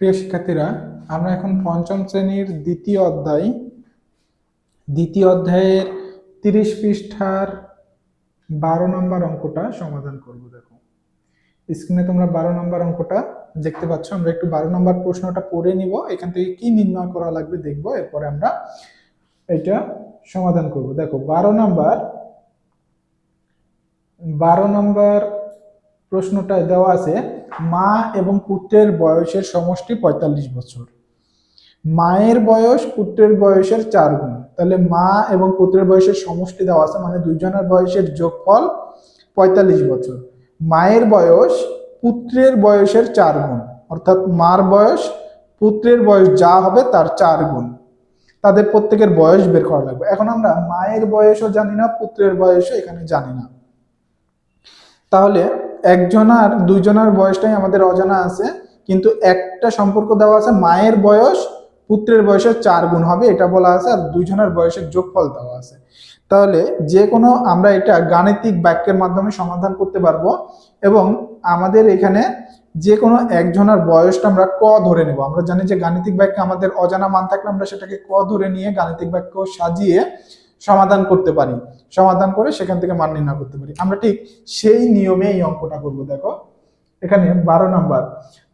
প্রিয় শিক্ষার্থীরা, আমরা এখন পঞ্চম শ্রেণির দ্বিতীয় অধ্যায়, দ্বিতীয় অধ্যায়ের তিরিশ পৃষ্ঠার বারো নম্বর অঙ্কটা সমাধান করব, দেখো। স্ক্রিনে তোমরা বারো নম্বর অঙ্কটা দেখতে পাচ্ছ। আমরা একটু বারো নম্বর প্রশ্নটা পড়ে নিব, এখান থেকে কি নির্ণয় করা লাগবে দেখব, এরপরে আমরা এটা সমাধান করব। দেখো, বারো নম্বর বারো নম্বর প্রশ্নটায় দেওয়া আছে মা এবং পুত্রের বয়সের সমষ্টি পঁয়তাল্লিশ বছর। মায়ের বয়স পুত্রের বয়সের চার গুণ। তাহলে মা এবং পুত্রের বয়সের সমষ্টি দেওয়া আছে মানে দুইজনের বয়সের যোগফল পঁয়তাল্লিশ বছর। মায়ের বয়স পুত্রের বয়সের চার গুণ। অর্থাৎ মার বয়স পুত্রের বয়স যা হবে তার চার গুণ। তাদের প্রত্যেকের বয়স বের করা লাগবে। এখন আমরা মায়ের বয়সও জানি না, পুত্রের বয়সও এখানে জানি না। তাহলে একজনার দুইজনের বয়সটাই আমাদের অজানা আছে, কিন্তু একটা সম্পর্ক দেওয়া আছে, মায়ের বয়স, পুত্রের বয়সের চার গুণ হবে, এটা বলা আছে, আর দুইজনের বয়সের যোগফল দেওয়া আছে। তাহলে যে কোনো আমরা এটা গাণিতিক বাক্যের মাধ্যমে সমাধান করতে পারব, এবং আমাদের এখানে যে কোনো একজনের বয়সটা আমরা ক ধরে নেব। আমরা জানি যে গাণিতিক বাক্যে আমাদের অজানা মান থাকলে আমরা সেটাকে ক ধরে নিয়ে গাণিতিক বাক্য সাজিয়ে সমাধান করতে পারি। সমাধান করে সেখান থেকে মান নির্ণয় করতে পারি। আমরা ঠিক সেই নিয়মে এই অঙ্কটা করব, দেখো। এখানে বারো নাম্বার।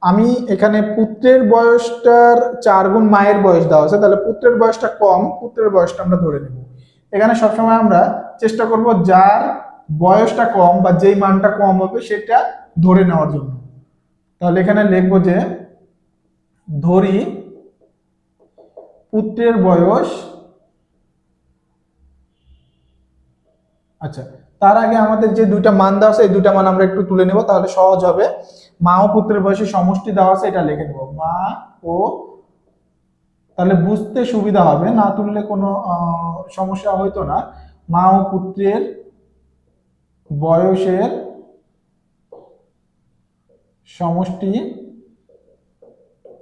আমি এখানে পুত্রের বয়সটার চার গুণ মায়ের বয়স দেওয়া আছে, তাহলে পুত্রের বয়সটা কম, পুত্রের বয়সটা আমরা ধরে নেব। এখানে সবসময় আমরা চেষ্টা করব যার বয়সটা কম বা যেই মানটা কম হবে সেটা ধরে নেওয়ার জন্য। তাহলে এখানে লিখব যে, ধরি পুত্রের বয়স আচ্ছা তার আগে আমাদের যে দুইটা মান দেওয়া আছে, এই দুইটা মান আমরা একটু তুলে নেব, তাহলে সহজ হবে। মা ও পুত্রের বয়সে সমষ্টি দেওয়া আছে, এটা লিখে নেব। মা ও, তাহলে বুঝতে সুবিধা হবে, না তুললে কোনো সমস্যা হইতো না। মা ও পুত্রের বয়সের সমষ্টি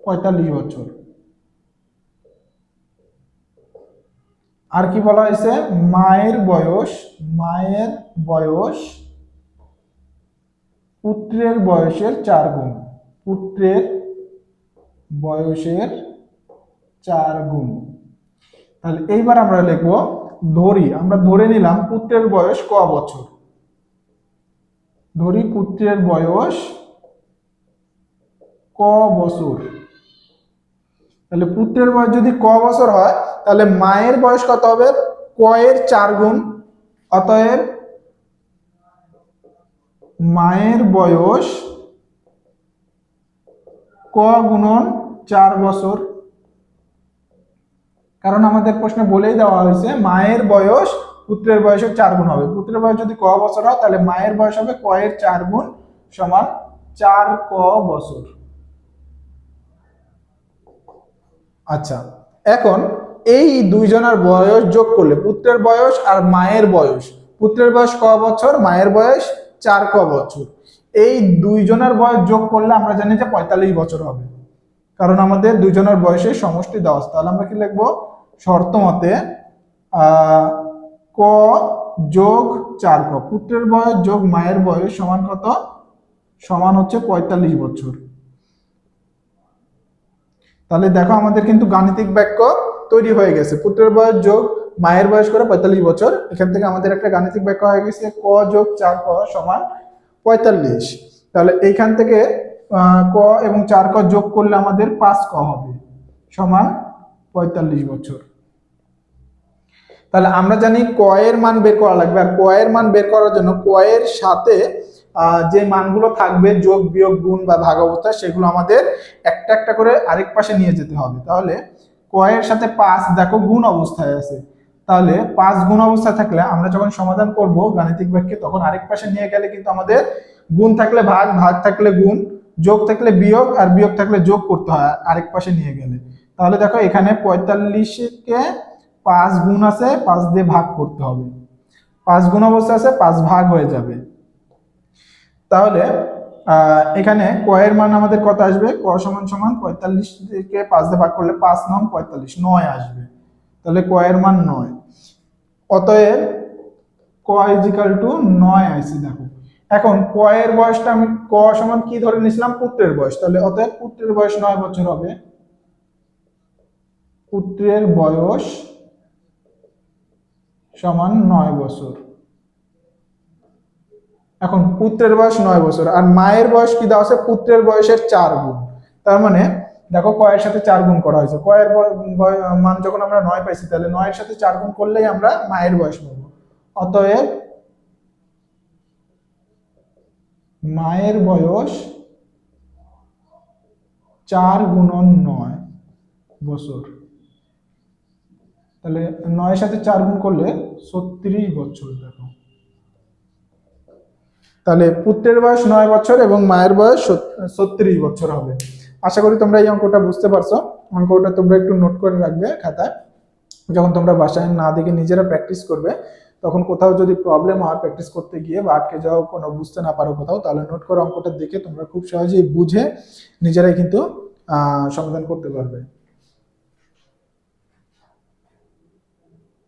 পঁয়তাল্লিশ বছর। আর কি বলা হয়েছে? মায়ের বয়স মায়ের বয়স, পুত্রের বয়সের চার গুণ। পুত্রের বয়সের চার গুণ। তাহলে এইবার আমরা লিখব ধরি। আমরা ধরে নিলাম পুত্রের বয়স ক বছর? ধরি পুত্রের বয়স ক বছর। তাহলে পুত্রের বয়স যদি ক বছর হয় তাহলে মায়ের বয়স কত হবে? কয়ের চার গুণ। অতএব মায়ের বয়স ক গুণন চার বছর। কারণ আমাদের প্রশ্নে বলেই দেওয়া হয়েছে, মায়ের বয়স পুত্রের বয়সের চার গুণ হবে। পুত্রের বয়স যদি ক বছর হয়, তাহলে মায়ের বয়স হবে ক এর চার গুণ সমান চার ক বছর। আচ্ছা এখন এই দুইজনের বয়স যোগ করলে পুত্রের বয়স আর মায়ের বয়স। পুত্রের বয়স ক বছর, মায়ের বয়স চার ক বছর। এই দুইজনের বয়স যোগ করলে আমরা জানি যে পঁয়তাল্লিশ বছর হবে। কারণ আমাদের দুইজনের বয়সের সমষ্টি দেওয়া তাহলে আমরা কি লিখব? শর্ত মতে ক যোগ চার ক। পুত্রের বয়স যোগ মায়ের বয়স সমান কত? সমান হচ্ছে পঁয়তাল্লিশ বছর। তাহলে দেখো আমাদের কিন্তু গাণিতিক বাক্য তৈরি হয়ে গেছে। পুত্রের বয়স যোগ, মায়ের বয়স করে পঁয়তাল্লিশ বছর। এখান থেকে আমাদের একটা গাণিতিক বাক্য হয়ে গেছে, ক যোগ চার ক সমান পঁয়তাল্লিশ। তাহলে এইখান থেকে ক এবং চার ক যোগ করলে আমাদের পাঁচ ক হবে, সমান পঁয়তাল্লিশ বছর। তাহলে আমরা জানি ক এর মান বের করা লাগবে, আর ক এর মান বের করার জন্য ক এর সাথে যে মানগুলো থাকবে, যোগ, বিয়োগ, গুণ বা ভাগ অবস্থা সেগুলো আমাদের একটা একটা করে আরেক পাশে নিয়ে যেতে হবে। তাহলে ক এর সাথে পাঁচ, দেখো গুণ অবস্থায় আছে। তাহলে পাঁচ গুণ অবস্থায় থাকলে আমরা যখন সমাধান করব গাণিতিক বাক্যে, তখন আরেক পাশে নিয়ে গেলে কিন্তু আমাদের গুণ থাকলে ভাগ ভাগ থাকলে গুণ, যোগ থাকলে বিয়োগ আর বিয়োগ থাকলে যোগ করতে হয় আরেক পাশে নিয়ে গেলে। তাহলে দেখো এখানে পঁয়তাল্লিশকে পাঁচ গুণ আছে, পাঁচ দিয়ে ভাগ করতে হবে। পাঁচ গুণ অবস্থা আছে, পাঁচ ভাগ হয়ে যাবে। তাহলে এখানে ক এর মান আমাদের কত আসবে? ক সমান সমান পঁয়তাল্লিশ থেকে পাঁচ দিয়ে ভাগ করলে পাঁচ নং পঁয়তাল্লিশ, নয় আসবে। তাহলে ক এর মান নয়। অতএব ক ইজিক্যাল টু নয় আসছে দেখো। এখন ক এর বয়সটা আমি ক সমান কি ধরে নিয়েছিলাম? পুত্রের বয়স। তাহলে অতএব পুত্রের বয়স নয় বছর হবে। পুত্রের বয়স সমান নয় বছর। এখন পুত্রের বয়স নয় বছর, আর মায়ের বয়স কি দেওয়া আছে? পুত্রের বয়সের চার গুণ। তার মানে দেখো কয়ের সাথে চার গুণ করা হয়েছে। কয়ের মান যখন আমরা নয় পাইছি, তাহলে নয়ের সাথে চার গুণ করলেই আমরা মায়ের বয়স পাবো। অতএব মায়ের বয়স চার গুণন নয় বছর। তাহলে নয়ের সাথে চার গুণ করলে ছত্রিশ বছর, দেখো। তাহলে পুত্রের বয়স নয় বছর এবং মায়ের বয়স ছত্রিশ বছর হবে। আশা করি তোমরা এই অঙ্কটা বুঝতে পারছ। অঙ্কটা তোমরা একটু নোট করে রাখবে খাতায়। যখন তোমরা বাসায় না দেখে নিজেরা প্র্যাকটিস করবে, তখন কোথাও যদি প্রবলেম হয় প্র্যাকটিস করতে গিয়ে বা আটকে যাও, কোনো বুঝতে না পারো কোথাও, তাহলে নোট করে অঙ্কটা দেখে তোমরা খুব সহজেই বুঝে নিজেরাই কিন্তু সমাধান করতে পারবে।